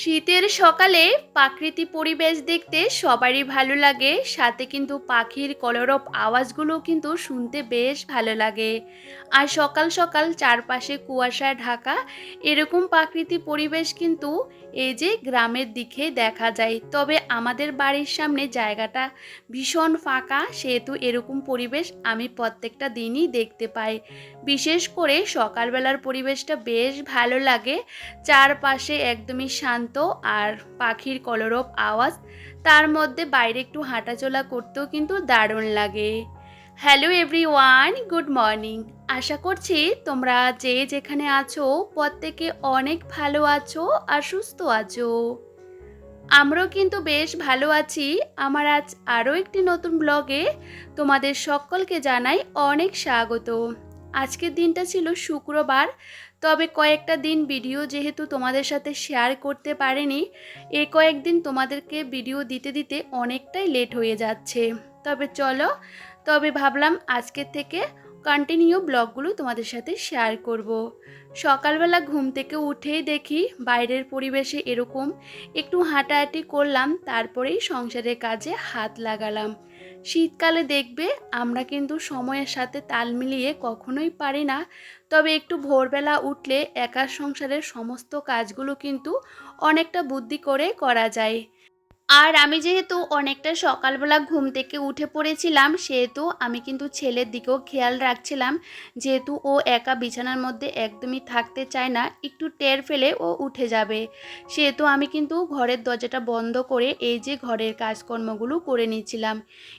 শীতের সকালে প্রাকৃতিক পরিবেশ দেখতে সবারই ভালো লাগে। সাথে কিন্তু পাখির কলরব আওয়াজগুলো কিন্তু শুনতে বেশ ভালো লাগে। আর সকাল সকাল চারপাশে কুয়াশায় ঢাকা, এরকম প্রাকৃতিক পরিবেশ কিন্তু এই যে গ্রামের দিকে দেখা যায়। তবে আমাদের বাড়ির সামনে জায়গাটা ভীষণ ফাঁকা, সেহেতু এরকম পরিবেশ আমি প্রত্যেকটা দিনই দেখতে পাই। বিশেষ করে সকালবেলার পরিবেশটা বেশ ভালো লাগে। চারপাশে একদমই শান্ত আর পাখির কলরব আওয়াজ, তার মধ্যে বাইরে একটু হাঁটাচলা করতেও কিন্তু দারুণ লাগে। হ্যালো এভরিওয়ান গুড মর্নিং আশা করছি তোমরা যে যেখানে আছো, প্রত্যেকে অনেক ভালো আছো আর সুস্থ আছো। আমরাও কিন্তু বেশ ভালো আছি। আমার আজ আরও একটি নতুন ব্লগে তোমাদের সকলকে জানাই অনেক স্বাগত। আজকের দিনটা ছিল শুক্রবার, তবে কয়েকটা দিন ভিডিও যেহেতু তোমাদের সাথে শেয়ার করতে পারিনি, এ কয়েকদিন তোমাদেরকে ভিডিও দিতে দিতে অনেকটাই লেট হয়ে যাচ্ছে তবে চলো, তবে ভাবলাম আজকের থেকে কন্টিনিউ ব্লগগুলো তোমাদের সাথে শেয়ার করব। সকালবেলা ঘুম থেকে উঠেই দেখি বাইরের পরিবেশে এরকম একটু হাঁটাহাঁটি করলাম, তারপরেই সংসারের কাজে হাত লাগালাম শীতকালে দেখবে আমরা কিন্তু সময়ের সাথে তাল মিলিয়ে কখনোই পারি না। তবে একটু ভোরবেলা উঠলে একার সংসারের সমস্ত কাজগুলো কিন্তু অনেকটা বুদ্ধি করে করা যায়। আর আমি যেহেতু অনেকটা সকালবেলা ঘুম থেকে উঠে পড়েছিলাম, সেহেতু আমি কিন্তু ছেলের দিকেও খেয়াল রাখছিলাম। যেহেতু ও একা বিছানার মধ্যে একদমই থাকতে চায় না, একটু টের ফেলে ও উঠে যাবে। সেহেতু আমি কিন্তু ঘরের দরজাটা বন্ধ করে এই যে ঘরের কাজকর্মগুলো করে নিচ্ছিলাম।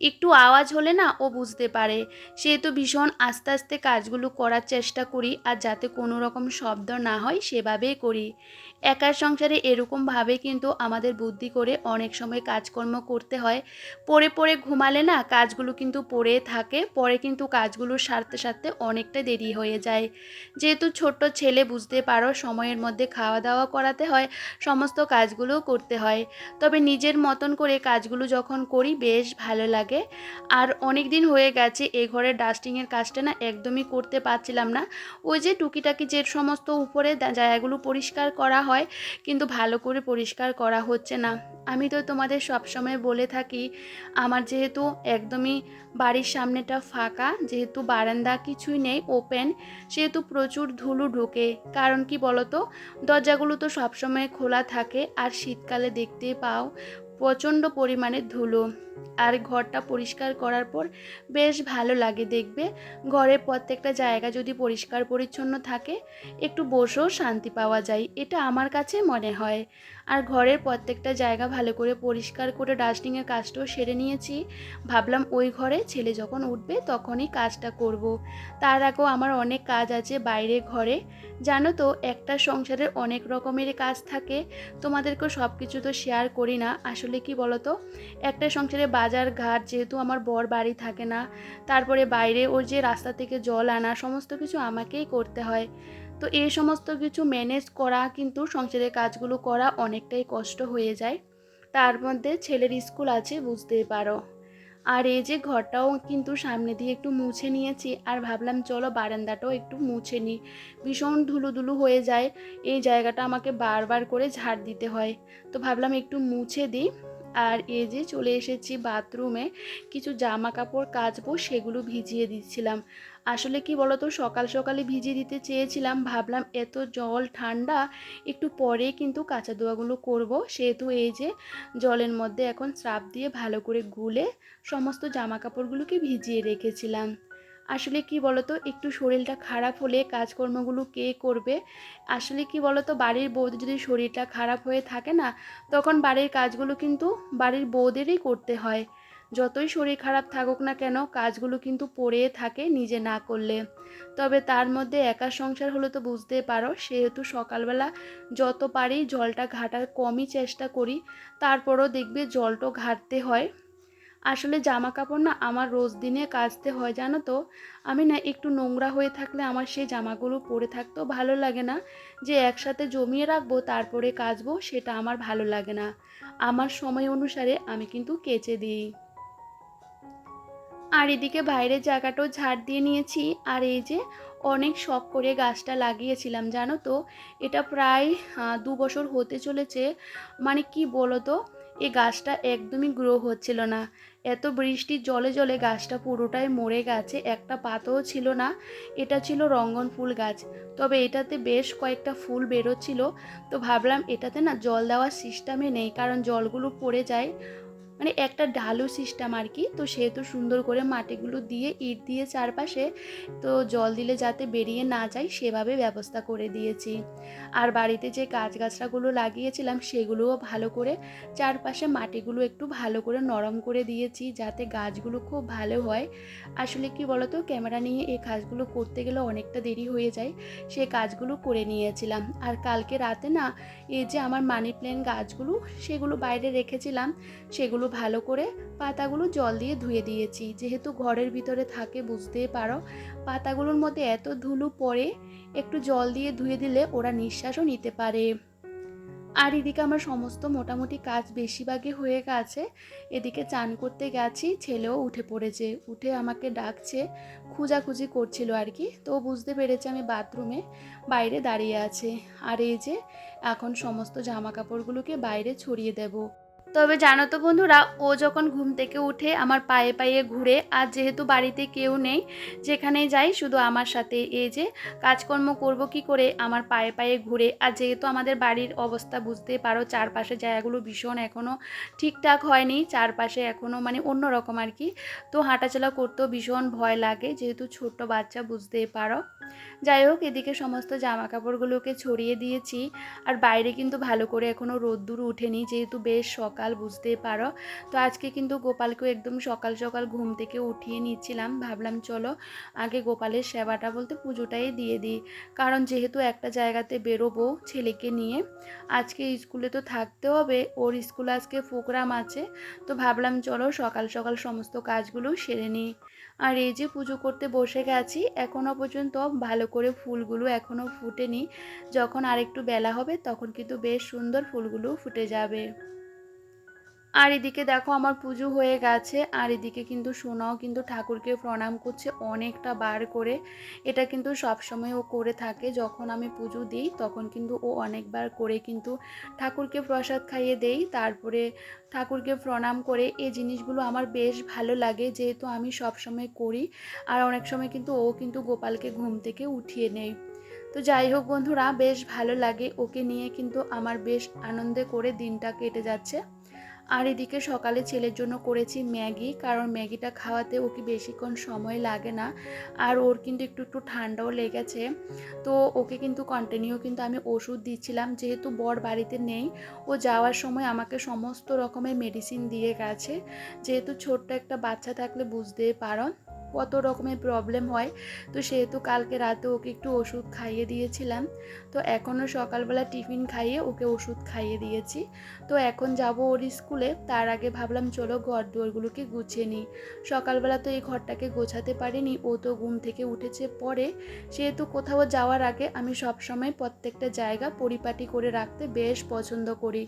একটু আওয়াজ হলে না ও বুঝতে পারে। সেহেতু ভীষণ আস্তে আস্তে কাজগুলো করার চেষ্টা করি, আর যাতে কোনো রকম শব্দ না হয় সেভাবেই করি। একার সংসারে এরকমভাবে কিন্তু আমাদের বুদ্ধি করে অনেক সময় কাজকর্ম করতে হয়। পরে পরে ঘুমালে না কাজগুলো কিন্তু পড়ে থাকে, পরে কিন্তু কাজগুলো সারতে সারতে অনেকটা দেরি হয়ে যায়। যেহেতু ছোট্ট ছেলে বুঝতে পারো সময়ের মধ্যে খাওয়া দাওয়া করাতে হয়, সমস্ত কাজগুলোও করতে হয়। তবে নিজের মতন করে কাজগুলো যখন করি বেশ ভালো লাগে। আর অনেক দিন হয়ে গেছে এ ঘরের ডাস্টিংয়ের কাজটা না একদমই করতে পারছিলাম না। ওই যে টুকিটাকি যে সমস্ত উপরে জায়গাগুলো পরিষ্কার করা হয়, কিন্তু ভালো করে পরিষ্কার করা হচ্ছে না। আমি তো তোমাদের সবসময় বলে থাকি, আমার যেহেতু একদমই বাড়ির সামনেটা ফাঁকা, যেহেতু বারান্দা কিছুই নেই ওপেন সেহেতু প্রচুর ধুলো ঢোকে। কারণ কি বলতো, দরজাগুলো তো সবসময় খোলা থাকে আর শীতকালে দেখতে পাও প্রচণ্ড পরিমাণে ধুলো। আর ঘরটা পরিষ্কার করার পর বেশ ভালো লাগে দেখবে। ঘরের প্রত্যেকটা জায়গা যদি পরিষ্কার পরিচ্ছন্ন থাকে, একটু বসেও শান্তি পাওয়া যায়, এটা আমার কাছে মনে হয়। আর ঘরের প্রত্যেকটা জায়গা ভালো করে পরিষ্কার করে ডাস্টিংয়ের কাজটাও সেরে নিয়েছি। ভাবলাম ওই ঘরে ছেলে যখন উঠবে তখনই কাজটা করব। তার আগেও আমার অনেক কাজ আছে বাইরে ঘরে। জানো তো, একটা সংসারের অনেক রকমের কাজ থাকে। তোমাদেরকেও সব কিছু তো শেয়ার করি না। আসলে কি বলতো? একটা সংসারে বাজার ঘাট যেহেতু আমার বর বাড়ি থাকে না, তারপরে বাইরে ওর যে রাস্তা থেকে জল আনা, সমস্ত কিছু আমাকেই করতে হয়। তো এই সমস্ত কিছু ম্যানেজ করা কিন্তু সংসারের কাজগুলো করা অনেকটাই কষ্ট হয়ে যায়। তার মধ্যে ছেলের স্কুল আছে, বুঝতেই পারো। আর এই যে ঘরটাও কিন্তু সামনে দিয়ে একটু মুছে নিয়েছি, আর ভাবলাম চলো বারান্দাটাও একটু মুছে নিই। ভীষণ ধুলো ধুলো হয়ে যায়, এই জায়গাটা আমাকে বারবার করে ঝাড় দিতে হয়। তো ভাবলাম একটু মুছে দিই। আর এই যে চলে এসেছি বাথরুমে, কিছু জামা কাপড় কাচবো সেগুলো ভিজিয়ে দিচ্ছিলাম। আসলে কি বলতো, সকাল সকালে ভিজিয়ে দিতে চেয়েছিলাম, ভাবলাম এত জল ঠান্ডা, একটু পরে কিন্তু কাঁচা দোয়াগুলো করব। সেহেতু এই যে জলের মধ্যে এখন স্রাপ দিয়ে ভালো করে গুলে সমস্ত জামা কাপড়গুলোকে ভিজিয়ে রেখেছিলাম। আসলে কি বলতো, একটু শরীরটা খারাপ হলে কাজকর্মগুলো কে করবে? আসলে কি বলতো, বাড়ির বৌদের যদি শরীরটা খারাপ হয়ে থাকে না, তখন বাড়ির কাজগুলো কিন্তু বাড়ির বৌদেরই করতে হয়। যতই শরীর খারাপ থাকুক না কেন, কাজগুলো কিন্তু পড়ে থাকে নিজে না করলে। তবে তার মধ্যে একা সংসার হলে তো বুঝতে পারো, সেহেতু সকালবেলা যত পারি জলটা ঘাটার কমই চেষ্টা করি, তারপরও দেখবে জলটা ঘাটতে হয়। আসলে জামা কাপড় না আমার রোজ দিনে কাচতে হয়, জানো তো? আমি না একটু নোংরা হয়ে থাকলে আমার সেই জামাগুলো পরে থাকতেও ভালো লাগে না। যে একসাথে জমিয়ে রাখব, তারপরে কাচবো, সেটা আমার ভালো লাগে না। আমার সময় অনুসারে আমি কিন্তু কেচে দিই। আর এদিকে বাইরের জায়গাটাও ঝাড় দিয়ে নিয়েছি। আর এই যে অনেক শখ করে গাছটা লাগিয়েছিলাম, জানো তো? এটা প্রায় দু বছর হতে চলেছে। মানে কি বলো তো এই গাছটা একদমই গ্রো হচ্ছিল না। এত বৃষ্টির জলে জলে গাছটা পুরোটাই মরে গেছে, একটা পাতাও ছিল না, এটা ছিল রঙ্গন ফুল গাছ। তবে এটাতে বেশ কয়েকটা ফুল বেরোচ্ছিল, তো ভাবলাম এটাতে না জল দেওয়ার সিস্টেমে নেই, কারণ জলগুলো পড়ে যায়। মানে একটা ঢালু সিস্টেম আর কি তো সেহেতু সুন্দর করে মাটিগুলো দিয়ে ইট দিয়ে চারপাশে তো জল দিলে যাতে বেরিয়ে না যায়, সেভাবে ব্যবস্থা করে দিয়েছি। আর বাড়িতে যে গাছগাছরাগুলো লাগিয়েছিলাম, সেগুলোও ভালো করে চারপাশে মাটিগুলো একটু ভালো করে নরম করে দিয়েছি, যাতে গাছগুলো খুব ভালো হয়। আসলে কি বলতো, ক্যামেরা নিয়ে এই কাজগুলো করতে গেলে অনেকটা দেরি হয়ে যায়, সে কাজগুলো করে নিয়েছিলাম। আর কালকে রাতে না, এই যে আমার মানি প্ল্যান্ট গাছগুলো, সেগুলো বাইরে রেখেছিলাম, সেগুলো ভালো করে পাতাগুলো জল দিয়ে ধুয়ে দিয়েছি। যেহেতু ঘরের ভিতরে থাকে, বুঝতেই পারো। পাতাগুলোর মধ্যে এত ধুলো পড়ে, একটু জল দিয়ে ধুয়ে দিলে ওরা নিঃশ্বাসও নিতে পারে। আর এদিকে আমার সমস্ত মোটামুটি কাজ বেশিরভাগই হয়ে গেছে। এদিকে চান করতে গেছি, ছেলেও উঠে পড়েছে। উঠে আমাকে ডাকছে, খুঁজাখুঁজি করছিল আর কি। তো বুঝতে পেরেছে আমি বাথরুমে বাইরে দাঁড়িয়ে আছে। আর এই যে, এখন সমস্ত জামা কাপড়গুলোকে বাইরে ছড়িয়ে দেব। তবে জানো তো বন্ধুরা, ও যখন ঘুম থেকে উঠে আমার পায়ে পায়ে ঘুরে, আর যেহেতু বাড়িতে কেউ নেই যেখানে যাই শুধু আমার সাথে এই যে কাজকর্ম করব কি করে আমার পায়ে পায়ে ঘুরে, আর যেহেতু আমাদের বাড়ির অবস্থা বুঝতে পারো, চারপাশে জায়গাগুলো ভীষণ এখনও ঠিকঠাক হয়নি, চারপাশে এখনও মানে অন্য রকম আর কি, তো হাঁটাচলা করতেও ভীষণ ভয় লাগে, যেহেতু ছোট্ট বাচ্চা বুঝতেই পারো। যাই হোক, এদিকে সমস্ত জামা কাপড়গুলোকে ছড়িয়ে দিয়েছি, আর বাইরে কিন্তু ভালো করে এখনও রোদ্দুর উঠেনি, যেহেতু বেশ সকাল। বুঝতেই পারো। তো আজকে কিন্তু গোপালকেও একদম সকাল সকাল ঘুম থেকে উঠিয়ে নিচ্ছিলাম। ভাবলাম চলো আগে গোপালের সেবাটা বলতে পুজোটাই দিয়ে দিই। কারণ যেহেতু একটা জায়গাতে বেরোবো ছেলেকে নিয়ে, আজকে স্কুলে তো থাকতে হবে, ওর স্কুলে আজকে প্রোগ্রাম আছে। তো ভাবলাম চলো সকাল সকাল সমস্ত কাজগুলো সেরে নিই। আর এই যে পুজো করতে বসে গেছি এখনও পর্যন্ত ভালো করে ফুলগুলো এখনও ফুটেনি। যখন আরেকটু বেলা হবে, তখন কিন্তু বেশ সুন্দর ফুলগুলো ফুটে যাবে। আর এদিকে দেখো আমার পুজো হয়ে গেছে, আর এদিকে কিন্তু সোনাও কিন্তু ঠাকুরকে প্রণাম করছে অনেকটা বার করে। এটা কিন্তু সবসময় ও করে থাকে, যখন আমি পুজো দিই তখন কিন্তু ও অনেকবার করে কিন্তু ঠাকুরকে প্রসাদ খাইয়ে দেই। তারপরে ঠাকুরকে প্রণাম করে, এই জিনিসগুলো আমার বেশ ভালো লাগে যেহেতু আমি সবসময় করি, আর অনেক সময় কিন্তু ও কিন্তু গোপালকে ঘুম থেকে উঠিয়ে নেয়। তো যাই হোক বন্ধুরা, বেশ ভালো লাগে ওকে নিয়ে কিন্তু আমার বেশ আনন্দে করে দিনটা কেটে যাচ্ছে। আর এদিকে সকালে ছেলের জন্য করেছি ম্যাগি, কারণ ম্যাগিটা খাওয়াতে ওকে বেশিক্ষণ সময় লাগে না। আর ওর কিন্তু একটু একটু ঠান্ডাও লেগেছে। তো ওকে কিন্তু কন্টিনিউ কিন্তু আমি ওষুধ দিচ্ছিলাম, যেহেতু বর বাড়িতে নেই, ও যাওয়ার সময় আমাকে সমস্ত রকমের মেডিসিন দিয়ে গেছে। যেহেতু ছোট্ট একটা বাচ্চা থাকলে বুঝতে পারো। কত রকমের প্রবলেম হয়। তো সেহেতু কালকে রাতে ওকে একটু ওষুধ খাইয়ে দিয়েছিলাম। তো এখনও সকালবেলা টিফিন খাইয়ে ওকে ওষুধ খাইয়ে দিয়েছি। তো এখন যাব ওর স্কুলে তার আগে ভাবলাম, চলো ঘর দুয়ারগুলোকে গুছিয়ে নিই। সকালবেলা তো এই ঘরটাকে গোছাতে পারিনি। ও তো ঘুম থেকে উঠেছে পরে। সেহেতু কোথাও যাওয়ার আগে আমি সবসময় প্রত্যেকটা জায়গা পরিপাটি করে রাখতে বেশ পছন্দ করি।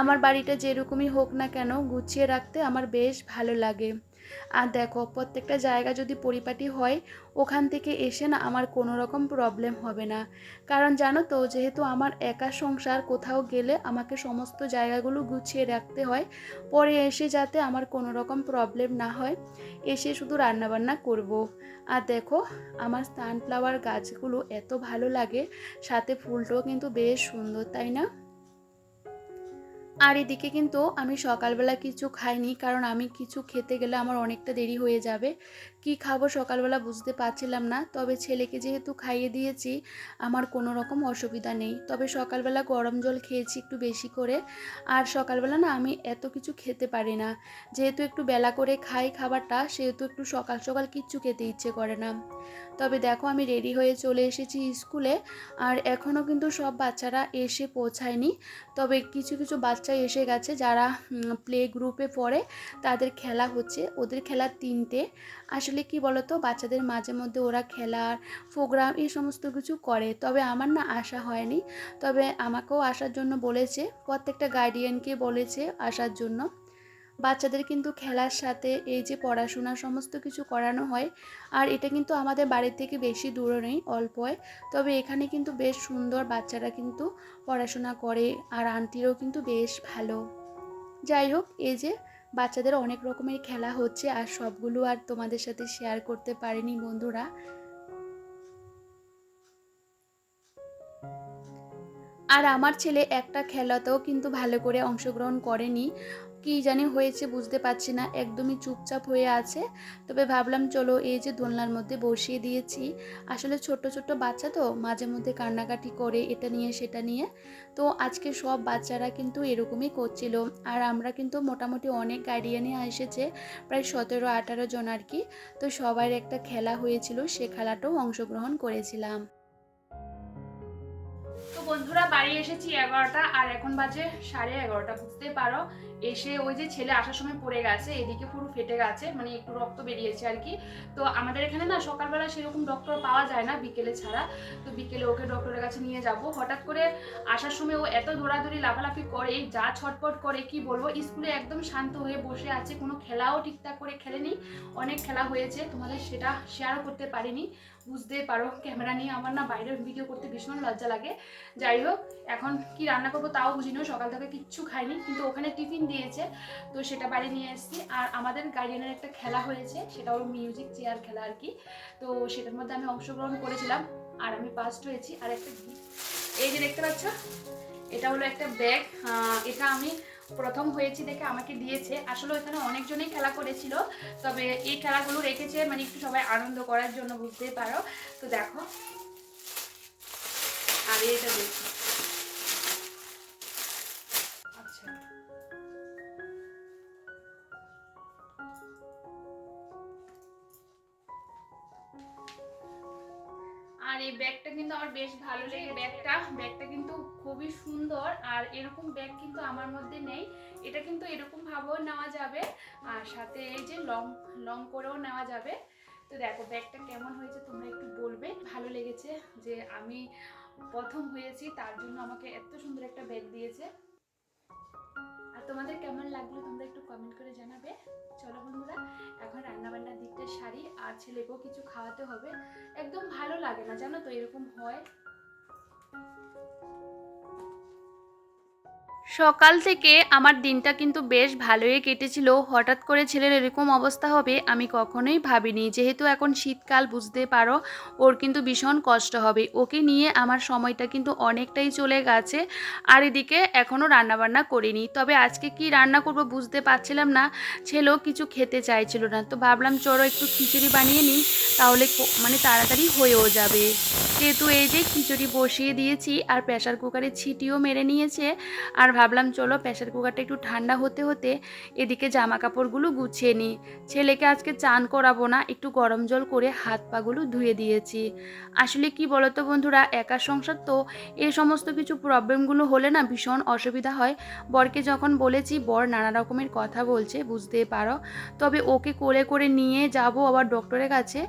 আমার বাড়িটা যেরকমই হোক না কেন, গুছিয়ে রাখতে আমার বেশ ভালো লাগে। আর দেখো, প্রত্যেকটা জায়গা যদি পরিপাটি হয়, ওখান থেকে এসে না আমার কোনো রকম প্রবলেম হবে না। কারণ জানো তো, যেহেতু আমার একা সংসার, কোথাও গেলে আমাকে সমস্ত জায়গাগুলো গুছিয়ে রাখতে হয়। পরে এসে যাতে আমার কোনো রকম প্রবলেম না হয়, এসে শুধু রান্নাবান্না করব। আর দেখো, আমার সানফ্লাওয়ার গাছগুলো এত ভালো লাগে, সাথে ফুলটাও কিন্তু বেশ সুন্দর, তাই না? আর এদিকে কিন্তু আমি সকালবেলা কিছু খাইনি, কারণ আমি কিছু খেতে গেলে আমার অনেকটা দেরি হয়ে যাবে। কি খাব সকালবেলা বুঝতে পারছিলাম না, তবে ছেলেকে যেহেতু খাইয়ে দিয়েছি, আমার কোনো রকম অসুবিধা নেই। তবে সকালবেলা গরম জল খেয়েছি একটু বেশি করে, আর সকালবেলা না আমি এত কিছু খেতে পারি না। যেহেতু একটু বেলা করে খাই খাবারটা, সেহেতু একটু সকাল সকাল কিচ্ছু খেতে ইচ্ছে করে না। তবে দেখো আমি রেডি হয়ে চলে এসেছি স্কুলে, আর এখনও কিন্তু সব বাচ্চারা এসে পৌঁছায়নি। তবে কিছু কিছু বাচ্চা এসে গেছে যারা প্লে গ্রুপে পড়ে, তাদের খেলা হচ্ছে। ওদের খেলা তিনটে। আসলে কি বলতো, বাচ্চাদের মাঝে মধ্যে ওরা খেলার প্রোগ্রাম এই সমস্ত কিছু করে, তবে আমার না আসা হয়নি। তবে আমাকেও আসার জন্য বলেছে, প্রত্যেকটা গার্ডিয়ানকে বলেছে আসার জন্য। বাচ্চাদের কিন্তু খেলার সাথে এই যে পড়াশোনা সমস্ত কিছু করানো হয়, আর এটা কিন্তু আমাদের বাড়ির থেকে বেশি দূরে নেই অল্পয় তবে এখানে কিন্তু বেশ সুন্দর বাচ্চারা কিন্তু পড়াশোনা করে, আর আন্টিরও কিন্তু বেশ ভালো। যাই হোক, এই যে বাচ্চাদের অনেক রকমের খেলা হচ্ছে, আর সবগুলো আর তোমাদের সাথে শেয়ার করতে পারিনি বন্ধুরা। আর আমার ছেলে একটা খেলাতেও কিন্তু ভালো করে অংশগ্রহণ করেনি। কী জানি হয়েছে বুঝতে পারছি না, একদমই চুপচাপ হয়ে আছে। তবে ভাবলাম চলো এই যে দোলনার মধ্যে বসিয়ে দিয়েছি। আসলে ছোট্ট ছোট্ট বাচ্চা তো, মাঝে মধ্যে কান্নাকাটি করে এটা নিয়ে সেটা নিয়ে। তো আজকে সব বাচ্চারা কিন্তু এরকমই করছিল। আর আমরা কিন্তু মোটামুটি অনেক গার্ডিয়ানে এসেছে, প্রায় সতেরো, আঠারো জন আর কি। তো সবার একটা খেলা হয়েছিল, সে খেলাটাও অংশগ্রহণ করেছিলাম। বন্ধুরা, বাড়ি এসেছি এগারোটা, আর এখন বাজে সাড়ে এগারোটা বুঝতে পারো। এসে ওই যে ছেলে আসার সময় পড়ে গেছে, এদিকে পুরো ফেটে গেছে মানে একটু রক্ত বেরিয়েছে আর কি। তো আমাদের এখানে না সকালবেলা সেরকম ডক্টর পাওয়া যায় না, বিকেলে ছাড়া। তো বিকেলে ওকে ডক্টরের কাছে নিয়ে যাব। হঠাৎ করে আসার সময় ও এত দৌড়াদৌড়ি, লাফালাফি করে যা ছটপট করে, কি বলব, স্কুলে একদম শান্ত হয়ে বসে আছে, কোনো খেলাও ঠিকঠাক করে খেলেনি। অনেক খেলা হয়েছে, তোমাদের সেটা শেয়ারও করতে পারিনি। বুঝতে পারো, ক্যামেরা নিয়ে আমার না বাইরের ভিডিও করতে ভীষণ লজ্জা লাগে। যাই হোক, এখন কি রান্না করব তাও বুঝিনি, সকাল থেকে কিচ্ছু খাইনি, কিন্তু ওখানে টিফিন দিয়েছে, তো সেটা বাড়ি নিয়ে এসেছি। আর আমাদের গার্ডিয়ানের একটা খেলা হয়েছে, সেটা হলো মিউজিক চেয়ার খেলা আর কি। তো সেটার মধ্যে আমি অংশগ্রহণ করেছিলাম, আর আমি ফার্স্ট হয়েছি। আর একটা। এই যে দেখতে পাচ্ছ, এটা হলো একটা ব্যাগ এটা আমি প্রথম হয়েছি দেখে আমাকে দিয়েছে। আসলে এখানে অনেকজনেই খেলা করেছিল, তবে এই খেলাগুলো রেখেছে মানে একটু সবাই আনন্দ করার জন্য বুঝতেই পারো। তো দেখো। আর এটা দেখো। আমার বেশ ভালো লেগে ব্যাগটা। ব্যাগটা কিন্তু খুবই সুন্দর, আর এরকম ব্যাগ কিন্তু আমার মধ্যে নেই। এটা কিন্তু এরকম ভাবেও নেওয়া যাবে, আর সাথে এই যে লং লং করেও নেওয়া যাবে। তো দেখো, ব্যাগটা কেমন হয়েছে তোমরা একটু বলবে। ভালো লেগেছে যে আমি প্রথম হয়েছি, তার জন্য আমাকে এত সুন্দর একটা ব্যাগ দিয়েছে। তোমাদের কেমন লাগল তোমরা একটু কমেন্ট করে জানাবে। চলো বন্ধুরা, এখন রান্নাবান্নার দিকটা সারি, আর ছেলেকেও কিছু খাওয়াতে হবে। একদম ভালো লাগে না, জানো তো এরকম হয়। সকাল থেকে আমার দিনটা কিন্তু বেশ ভালোই কেটেছিল। হঠাৎ করে ছেলের এরকম অবস্থা হবে আমি কখনোই ভাবিনি। যেহেতু এখন শীতকাল, বুঝতে পারো, ওর কিন্তু ভীষণ কষ্ট হবে। ওকে নিয়ে আমার সময়টা কিন্তু অনেকটাই চলে গেছে আর এদিকে এখনও রান্নাবান্না করিনি। তবে আজকে কি রান্না করব বুঝতে পারছিলাম না। ছেলেও কিছু খেতে চাইছিল না। তো ভাবলাম, চলো একটু খিচুড়ি বানিয়ে নিই, তাহলে মানে তাড়াতাড়ি হয়েও যাবে। যেহেতু এই যে খিচুড়ি বসিয়ে দিয়েছি আর প্রেশার কুকারে ছিটিও মেরে নিয়েছে, আর ভাবলাম, চলো প্রেশার কুকারটা একটু ঠান্ডা হতে হতে এদিকে জামা কাপড়গুলো গুছিয়ে নিই। ছেলেকে আজকে চান করাবো না, একটু গরম জল করে হাত পাগুলো ধুয়ে দিয়েছি। আসলে কি বলতো বন্ধুরা একা সংসার তো এই সমস্ত কিছু প্রবলেমগুলো হলে না ভীষণ অসুবিধা হয়। বরকে যখন বলেছি, বর নানা রকমের কথা বলছে, বুঝতে পারো। তবে ওকে কোলে করে নিয়ে যাব আবার ডক্টরের কাছে।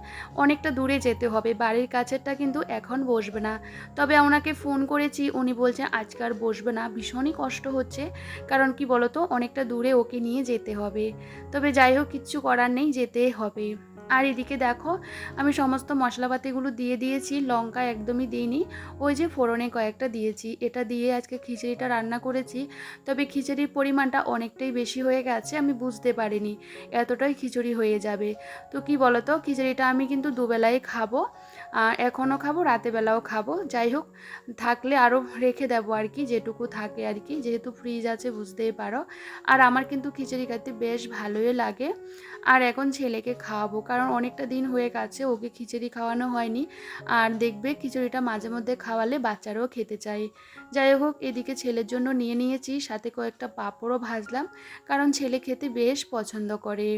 অনেকটা দূরে যেতে হবে, বাড়ির কাছেরটা কিন্তু এখন বসবে না। তবে ওনাকে ফোন করেছি, উনি বলছেন আজকে আর বসবে না। ভীষণই কষ্ট হচ্ছে, কারণ কি বলতো, অনেকটা দূরে ওকে নিয়ে যেতে হবে। তবে যাই হোক, কিচ্ছু করার নেই, যেতে হবে। আর এদিকে দেখো, আমি সমস্ত মশলাপাতিগুলো দিয়ে দিয়েছি, লঙ্কা একদমই দিইনি। ওই যে ফোড়নে কয়েকটা দিয়েছি, এটা দিয়ে আজকে খিচুড়িটা রান্না করেছি। তবে খিচুড়ির পরিমাণটা অনেকটাই বেশি হয়ে গেছে, আমি বুঝতে পারিনি, এতটাই খিচুড়ি হয়ে যাবে। তো কি বলতো, খিচুড়িটা আমি কিন্তু দুবেলায় খাব। এখনও খাব, রাতেবেলাও খাব। যাই হোক, থাকলে আরও রেখে দেবো আর কি, যেটুকু থাকে আর কি। যেহেতু ফ্রিজ আছে, বুঝতেই পারো। আর আমার কিন্তু খিচুড়ি খেতে বেশ ভালোই লাগে। আর এখন ছেলেকে খাওয়াবো, কারণ অনেকটা দিন হয়ে গেছে, ওকে খিচুড়ি খাওয়ানো হয়নি। আর দেখবে খিচুড়িটা মাঝে মধ্যে খাওয়ালে বাচ্চারাও খেতে চায়। যাই হোক, এদিকে ছেলের জন্য নিয়ে নিয়েছি, সাথে কয়েকটা পাঁপড়ও ভাজলাম, কারণ ছেলে খেতে বেশ পছন্দ করে।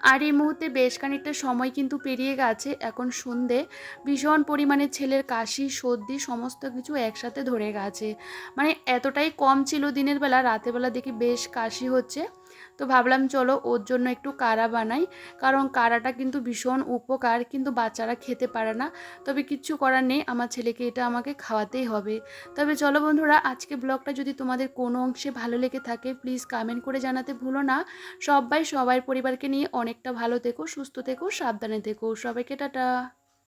আর এই মুহূর্তে বেশ খানিকটা সময় কিন্তু পেরিয়ে গেছে। এখন সন্ধে, ভীষণ পরিমাণে ছেলের কাশি, সর্দি, সমস্ত কিছু একসাথে ধরে গেছে। মানে এতটাই কম ছিল দিনের বেলা, রাতের বেলা দেখি বেশ কাশি হচ্ছে। তো ভাবলাম, চলো ওর জন্য একটু কাড়া বানাই। কারণ কাড়াটা কিন্তু ভীষণ উপকার, কিন্তু বাচ্চারা খেতে পারে না। তবে কিচ্ছু করার নেই, আমার ছেলেকে এটা আমাকে খাওয়াতেই হবে। তবে চলো বন্ধুরা, আজকে ব্লগটা যদি তোমাদের কোনো অংশে ভালো লেগে থাকে প্লিজ কামেন্ট করে জানাতে ভুলো না। সবাই সবাই পরিবারকে নিয়ে অনেকটা ভালো থেকো, সুস্থ থেকো, সাবধানে থেকো। সবাইকে টাটা।